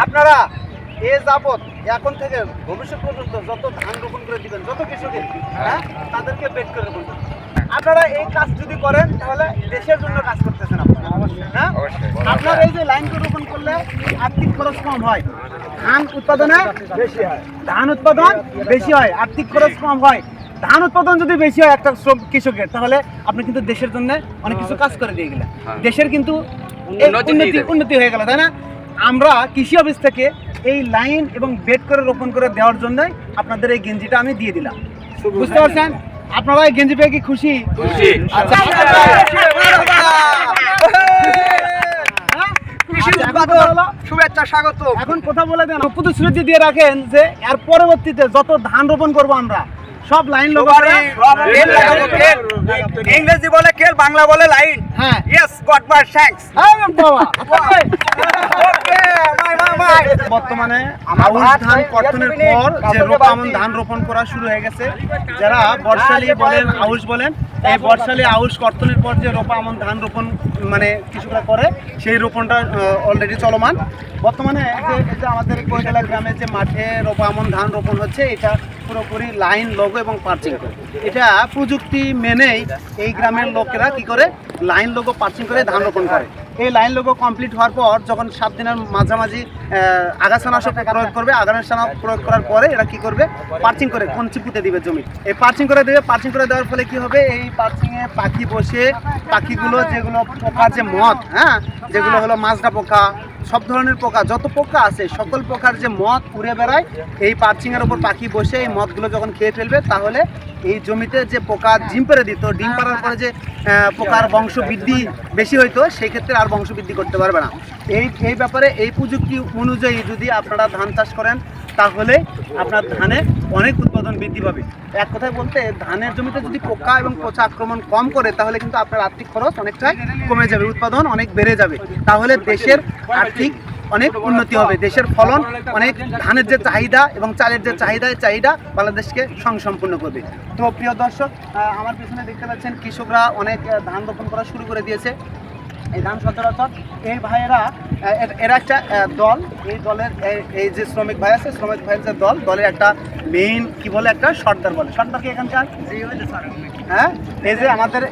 আপনারা এ যাবৎ এখন থেকে ভবিষ্যৎ পর্যন্ত যত ধান রোপণ করে দিবেন যত কৃষকের হ্যাঁ তাদেরকে বেট করে রোপণ আপনারা এই কাজ যদি করেন তাহলে দেশের জন্য কাজ করতেছেন আপনারা। হ্যাঁ? আপনার এই যে লাইন রোপণ করলে আর্থিক খরচ কম হয়। ধান উৎপাদনে বেশি হয়। ধান উৎপাদন বেশি হয় আর্থিক খরচ কম হয়। ধান উৎপাদন যদি বেশি হয় একটা শ্রম- কৃষকের তাহলে আপনি কিন্তু দেশের জন্য অনেক কিছু কাজ করে দিয়ে গেলেন। দেশের কিন্তু উন্নতি হয়ে গেল তাই না? আমরা কৃষি অফিস থেকে এই লাইন এবং বেড করে রোপণ করে দেওয়ার জন্যই আপনাদের এই গেঞ্জিটা আমি দিয়ে দিলাম। বুঝতে পারছেন? আপনারা এই গেঞ্জি পেয়ে কি খুশি? খুশি। আচ্ছা হ্যাঁ? শুভেচ্ছা স্বাগত এখন কথা বলে দেন। প্রতিশ্রুতি দিয়ে রাখেন যে এর পরবর্তীতে যত ধান রোপণ করব আমরা সব লাইন ইংরেজি বলে খেল বাংলা বলে লাইন। হ্যাঁ। ইয়েস গড মাই থ্যাঙ্কস হ্যাঁ, বাবা। ওকে মাই মাই মাই বর্তমানে আউশ ধান কর্তনের পর যে রোপা ধান রোপণ করা শুরু হয়ে গেছে। যারা বর্ষালি বলেন। আউশ বলেন এই বর্ষালি আউশ কর্তনের পর যে রোপা আমন, ধান রোপণ মানে কৃষকরা করে, সেই রোপণটা অলরেডি চলমান। বর্তমানে যে- আমাদের কৈতলা গ্রামে যে মাঠে রোপা আমন, ধান রোপণ হচ্ছে, এটা পুরোপুরি লাইন লোগো এবং পার্চিং করে। এটা প্রযুক্তি মেনেই এই গ্রামের লোকেরা কি করে লাইন লোগো পার্চিং করে ধান রোপণ করে। এই লাইন লোগো কমপ্লিট হওয়ার পর, যখন সাত দিনের মাঝামাঝি আগাছানাশক প্রয়োগ করবে আগাছানা প্রয়োগ করার পরে এরা কি করবে পার্চিং করে, কঞ্চি পুঁতে দিবে জমি। এই পার্চিং করে দেবে পার্চিং করে দেওয়ার ফলে কি হবে, এই পার্চিংয়ে পাখি বসে, পাখিগুলো যেগুলো পোকার যে মদ হ্যাঁ? যেগুলো হলো মাজরা পোকা, সব ধরনের পোকা, যত পোকা আছে, সকল পোকার যে মদ উড়ে বেড়ায়, এই পার্চিংয়ের ওপর পাখি বসে এই মদগুলো যখন খেয়ে ফেলবে, তাহলে এই জমিতে যে পোকা ডিম পেড়ে দিত, ডিম পাড়ার পরে যে পোকার বংশ বৃদ্ধি বেশি হইতো সেই ক্ষেত্রে আর বংশ বৃদ্ধি করতে পারবে না। এই এই ব্যাপারে এই প্রযুক্তি অনুযায়ী যদি আপনারা ধান চাষ করেন তাহলে আপনার ধানে অনেক উৎপাদন বৃদ্ধি পাবে। এক কথায় বলতে, ধানের জমিতে যদি পোকা এবং পচা আক্রমণ কম করে, তাহলে কিন্তু আপনার আর্থিক খরচ অনেকটাই কমে যাবে, উৎপাদন অনেক বেড়ে যাবে। তাহলে দেশের আর্থিক অনেক উন্নতি হবে, দেশের ফলন অনেক ধানের যে চাহিদা এবং চালের যে চাহিদা চাহিদা বাংলাদেশকে সংসম্পূর্ণ করবে। তো প্রিয় দর্শক আমার পিছনে দেখতে পাচ্ছেন কৃষকরা অনেক ধান রোপণ করা শুরু করে দিয়েছে। এই ধান সচরাচর এই ভাইয়েরা এর- একটা দল। এই দলের এই- যে শ্রমিক ভাই আছে, শ্রমিক ভাইয়ের যে দল, দলের একটা মেইন কি বলে, একটা সর্দার বলে। সর্দার কি এখানকার হ্যাঁ? এই যে আমাদের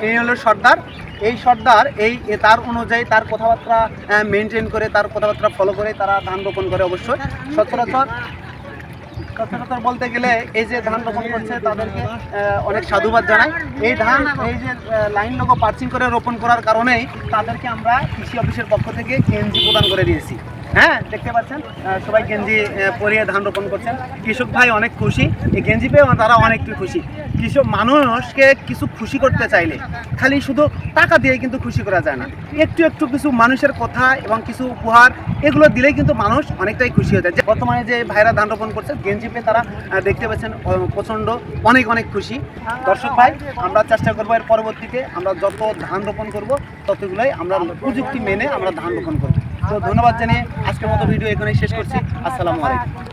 এই হলো সর্দার। এই সর্দার, এই তার অনুযায়ী তার কথাবার্তা মেনটেন করে, তার কথাবার্তা ফলো করে, তারা ধান রোপণ করে অবশ্যই। সচরাচর সচরাচর বলতে গেলে এই যে ধান রোপণ করছে তাদেরকে অনেক সাধুবাদ জানাই। এই ধান, এই যে লাইন লোক পার্চিং করে রোপণ করার কারণেই তাদেরকে আমরা কৃষি অফিসের পক্ষ থেকে এনজি প্রদান করে দিয়েছি। হ্যাঁ দেখতে পাচ্ছেন সবাই গেঞ্জি পরিয়ে ধান রোপণ করছেন। কৃষক ভাই অনেক খুশি। এই গেঞ্জি পেয়েও তারা অনেক খুশি। কৃষক মানুষকে কিছু খুশি করতে চাইলে খালি শুধু টাকা দিয়ে কিন্তু খুশি করা যায় না। একটু একটু কিছু মানুষের কথা এবং কিছু উপহার, এগুলো দিলেই কিন্তু মানুষ অনেকটাই খুশি হয়ে যায়। বর্তমানে যে ভাইরা ধান রোপণ করছে, গেঞ্জি পেয়ে তারা দেখতে পাচ্ছেন প্রচণ্ড, অনেক অনেক খুশি। দর্শক ভাই, আমরা চেষ্টা করব এর পরবর্তীতে আমরা যত ধান রোপণ করব, ততগুলোই আমরা প্রযুক্তি মেনে আমরা ধান রোপণ করব। তো ধন্যবাদ জানিয়ে আজকের মতো ভিডিও এখানেই শেষ করছি। আসসালামু আলাইকুম।